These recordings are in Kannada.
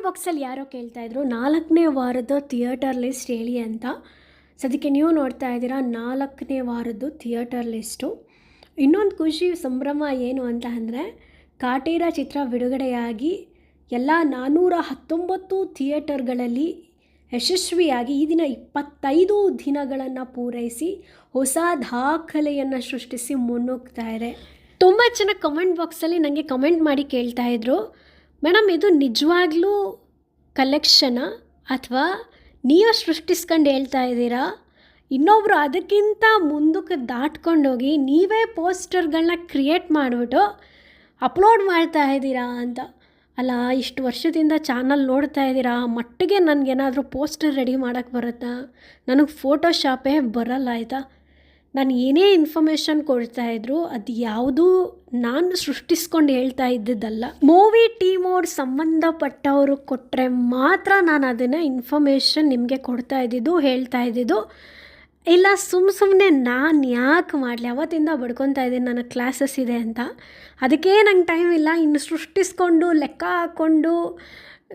ಕಮೆಂಟ್ ಬಾಕ್ಸಲ್ಲಿ ಯಾರೋ ಕೇಳ್ತಾ ಇದ್ರು, ನಾಲ್ಕನೇ ವಾರದ ಥಿಯೇಟರ್ ಲಿಸ್ಟ್ ಹೇಳಿ ಅಂತ. ಸದ್ಯಕ್ಕೆ ನೀವು ನೋಡ್ತಾ ಇದ್ದೀರಾ, ನಾಲ್ಕನೇ ವಾರದ್ದು ಥಿಯೇಟರ್ ಲಿಸ್ಟು ಇನ್ನೊಂದು ಖುಷಿ ಸಂಭ್ರಮ ಏನು ಅಂತ ಅಂದರೆ, ಕಾಟೇರ ಚಿತ್ರ ಬಿಡುಗಡೆಯಾಗಿ ಎಲ್ಲ ನಾನ್ನೂರ ಹತ್ತೊಂಬತ್ತು ಥಿಯೇಟರ್ಗಳಲ್ಲಿ ಯಶಸ್ವಿಯಾಗಿ ಈ ದಿನ ಇಪ್ಪತ್ತೈದು ದಿನಗಳನ್ನು ಪೂರೈಸಿ ಹೊಸ ದಾಖಲೆಯನ್ನು ಸೃಷ್ಟಿಸಿ ಮುನ್ನುಗ್ತಾ ಇದೆ. ತುಂಬ ಜನ ಕಮೆಂಟ್ ಬಾಕ್ಸಲ್ಲಿ ನನಗೆ ಕಮೆಂಟ್ ಮಾಡಿ ಕೇಳ್ತಾ ಇದ್ರು. ಮೇಡಮ್, ಇದು ನಿಜವಾಗ್ಲೂ ಕಲೆಕ್ಷನಾ ಅಥವಾ ನೀವೇ ಸೃಷ್ಟಿಸ್ಕೊಂಡು ಹೇಳ್ತಾ ಇದ್ದೀರಾ? ಇನ್ನೊಬ್ಬರು ಅದಕ್ಕಿಂತ ಮುಂದಕ್ಕೆ ದಾಟ್ಕೊಂಡೋಗಿ ನೀವೇ ಪೋಸ್ಟರ್ಗಳನ್ನ ಕ್ರಿಯೇಟ್ ಮಾಡಿಬಿಟ್ಟು ಅಪ್ಲೋಡ್ ಮಾಡ್ತಾ ಇದ್ದೀರಾ ಅಂತ. ಅಲ್ಲ, ಇಷ್ಟು ವರ್ಷದಿಂದ ಚಾನಲ್ ನೋಡ್ತಾ ಇದ್ದೀರಾ? ಮಟ್ಟಿಗೆ ನನಗೇನಾದರೂ ಪೋಸ್ಟರ್ ರೆಡಿ ಮಾಡೋಕ್ಕೆ ಬರುತ್ತಾ? ನನಗೆ ಫೋಟೋಶಾಪೇ ಬರಲ್ಲ ಆಯಿತಾ? ನಾನು ಏನೇ ಇನ್ಫಾರ್ಮೇಷನ್ ಕೊಡ್ತಾ ಇದ್ರು ಅದು ಯಾವುದೂ ನಾನು ಸೃಷ್ಟಿಸ್ಕೊಂಡು ಹೇಳ್ತಾ ಇದ್ದಿದ್ದಲ್ಲ. ಮೂವಿ ಟೀಮ್ ಅವ್ರ ಸಂಬಂಧಪಟ್ಟವರು ಕೊಟ್ಟರೆ ಮಾತ್ರ ನಾನು ಅದನ್ನು ಇನ್ಫಾರ್ಮೇಷನ್ ನಿಮಗೆ ಕೊಡ್ತಾ ಇದ್ದಿದ್ದು, ಹೇಳ್ತಾ ಇದ್ದಿದ್ದು. ಇಲ್ಲ ಸುಮ್ಮ ಸುಮ್ಮನೆ ನಾನು ಯಾಕೆ ಮಾಡಲಿ? ಅವತ್ತಿಂದ ಬಡ್ಕೊತಾ ಇದ್ದೀನಿ, ನನ್ನ ಕ್ಲಾಸಸ್ ಇದೆ ಅಂತ. ಅದಕ್ಕೆ ನಂಗೆ ಟೈಮ್ ಇಲ್ಲ. ಇನ್ನು ಸೃಷ್ಟಿಸ್ಕೊಂಡು, ಲೆಕ್ಕ ಹಾಕ್ಕೊಂಡು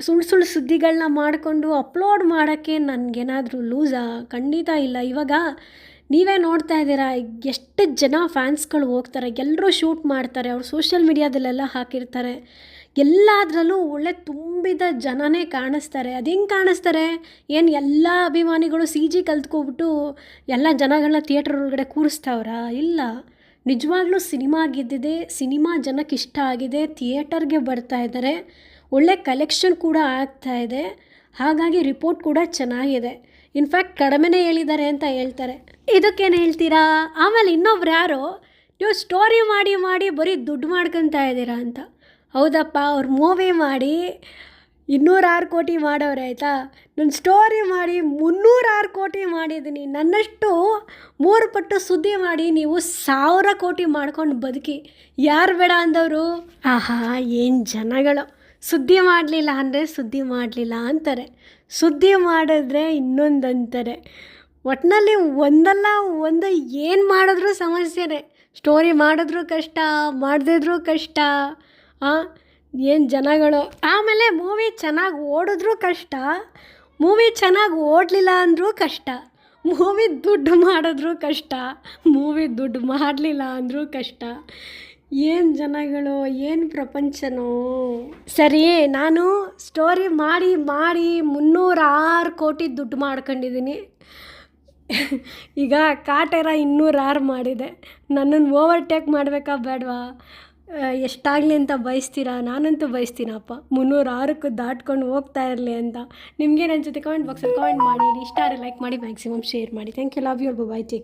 ಸುಳ್ಳು ಸುಳ್ಳು ಸುದ್ದಿಗಳನ್ನ ಮಾಡಿಕೊಂಡು ಅಪ್ಲೋಡ್ ಮಾಡೋಕ್ಕೆ ನನಗೇನಾದರೂ ಲೂಸಾ ಖಂಡಿತ ಇಲ್ಲ. ಇವಾಗ ನೀವೇ ನೋಡ್ತಾ ಇದ್ದೀರಾ? ಎಷ್ಟು ಜನ ಫ್ಯಾನ್ಸ್ಗಳು ಹೋಗ್ತಾರೆ, ಎಲ್ಲರೂ ಶೂಟ್ ಮಾಡ್ತಾರೆ, ಅವ್ರು ಸೋಷಿಯಲ್ ಮೀಡ್ಯಾದಲ್ಲೆಲ್ಲ ಹಾಕಿರ್ತಾರೆ. ಎಲ್ಲದರಲ್ಲೂ ಒಳ್ಳೆ ತುಂಬಿದ ಜನನೇ ಕಾಣಿಸ್ತಾರೆ. ಅದು ಹೆಂಗೆ ಕಾಣಿಸ್ತಾರೆ? ಏನು ಎಲ್ಲ ಅಭಿಮಾನಿಗಳು ಸಿ ಜಿ ಕಲ್ತ್ಕೊಬಿಟ್ಟು ಎಲ್ಲ ಜನಗಳನ್ನ ಥಿಯೇಟರ್ ಒಳಗಡೆ ಕೂರಿಸ್ತಾವ್ರಾ? ಇಲ್ಲ. ನಿಜವಾಗ್ಲೂ ಸಿನಿಮಾ ಗೆದ್ದಿದೆ, ಸಿನಿಮಾ ಜನಕ್ಕೆ ಇಷ್ಟ ಆಗಿದೆ ಥಿಯೇಟರ್ಗೆ ಬರ್ತಾ ಇದ್ದಾರೆ. ಒಳ್ಳೆ ಕಲೆಕ್ಷನ್ ಕೂಡ ಆಗ್ತಾ ಇದೆ. ಹಾಗಾಗಿ ರಿಪೋರ್ಟ್ ಕೂಡ ಚೆನ್ನಾಗಿದೆ. ಇನ್ಫ್ಯಾಕ್ಟ್ ಕಡಿಮೆನೇ ಹೇಳಿದ್ದಾರೆ ಅಂತ ಹೇಳ್ತಾರೆ. ಇದಕ್ಕೇನು ಹೇಳ್ತೀರಾ? ಆಮೇಲೆ ಇನ್ನೊಬ್ರು ಯಾರು, ನೀವು ಸ್ಟೋರಿ ಮಾಡಿ ಮಾಡಿ ಬರೀ ದುಡ್ಡು ಮಾಡ್ಕೊತಾ ಇದ್ದೀರಾ ಅಂತ. ಹೌದಪ್ಪ, ಅವ್ರು ಮೂವಿ ಮಾಡಿ ಇನ್ನೂರಾರು ಕೋಟಿ ಮಾಡೋರು, ಆಯಿತಾ? ನನ್ನ ಸ್ಟೋರಿ ಮಾಡಿ ಮುನ್ನೂರಾರು ಕೋಟಿ ಮಾಡಿದ್ದೀನಿ. ನನ್ನಷ್ಟು ಮೂರು ಪಟ್ಟು ಸುದ್ದಿ ಮಾಡಿ, ನೀವು ಸಾವಿರ ಕೋಟಿ ಮಾಡ್ಕೊಂಡು ಬದುಕಿ. ಯಾರು ಬೇಡ ಅಂದವರು? ಆಹಾ, ಏನು ಜನಗಳು. ಸುದ್ದಿ ಮಾಡಲಿಲ್ಲ ಅಂದರೆ ಸುದ್ದಿ ಮಾಡಲಿಲ್ಲ ಅಂತಾರೆ. ಸುದ್ದಿ ಮಾಡಿದ್ರೆ ಇನ್ನೊಂದು ಅಂತಾರೆ. ಒಟ್ಟಿನಲ್ಲಿ ಒಂದಲ್ಲ, ಒಂದು ಏನು ಮಾಡಿದ್ರೂ ಸಮಸ್ಯೆನೇ. ಸ್ಟೋರಿ ಮಾಡಿದ್ರೂ ಕಷ್ಟ, ಮಾಡದಿದ್ರೂ ಕಷ್ಟ ಏನು ಜನಗಳು. ಆಮೇಲೆ ಮೂವಿ ಚೆನ್ನಾಗಿ ಓಡಿದ್ರೂ ಕಷ್ಟ ಮೂವಿ ಚೆನ್ನಾಗಿ ಓಡಲಿಲ್ಲ ಅಂದರೂ ಕಷ್ಟ ಮೂವಿ ದುಡ್ಡು ಮಾಡಿದ್ರೂ ಕಷ್ಟ ಮೂವಿ ದುಡ್ಡು ಮಾಡಲಿಲ್ಲ ಅಂದರೂ ಕಷ್ಟ. ಏನು ಜನಗಳು, ಏನು ಪ್ರಪಂಚನೋ? ಸರಿ, ನಾನು ಸ್ಟೋರಿ ಮಾಡಿ ಮಾಡಿ ಮುನ್ನೂರಾರು ಕೋಟಿ ದುಡ್ಡು ಮಾಡ್ಕೊಂಡಿದ್ದೀನಿ. ಈಗ ಕಾಟೇರ ಇನ್ನೂರಾರು ಮಾಡಿದೆ. ನನ್ನನ್ನು ಓವರ್ಟೇಕ್ ಮಾಡಬೇಕಾ ಬೇಡವಾ? ಎಷ್ಟಾಗಲಿ ಅಂತ ಬಯಸ್ತೀರಾ? ನಾನಂತೂ ಬಯಸ್ತೀನಪ್ಪ. ಮುನ್ನೂರಾರಕ್ಕೂ ದಾಟ್ಕೊಂಡು ಹೋಗ್ತಾ ಇರಲಿ ಅಂತ. ನಿಮಗೆ ನನ್ನ ಜೊತೆ ಕಮೆಂಟ್ ಬಾಕ್ಸಲ್ಲಿ ಕಮೆಂಟ್ ಮಾಡಿ ಇಷ್ಟ ಆದರೆ ಲೈಕ್ ಮಾಡಿ ಮ್ಯಾಕ್ಸಿಮಮ್ ಶೇರ್ ಮಾಡಿ. Thank you love you bye take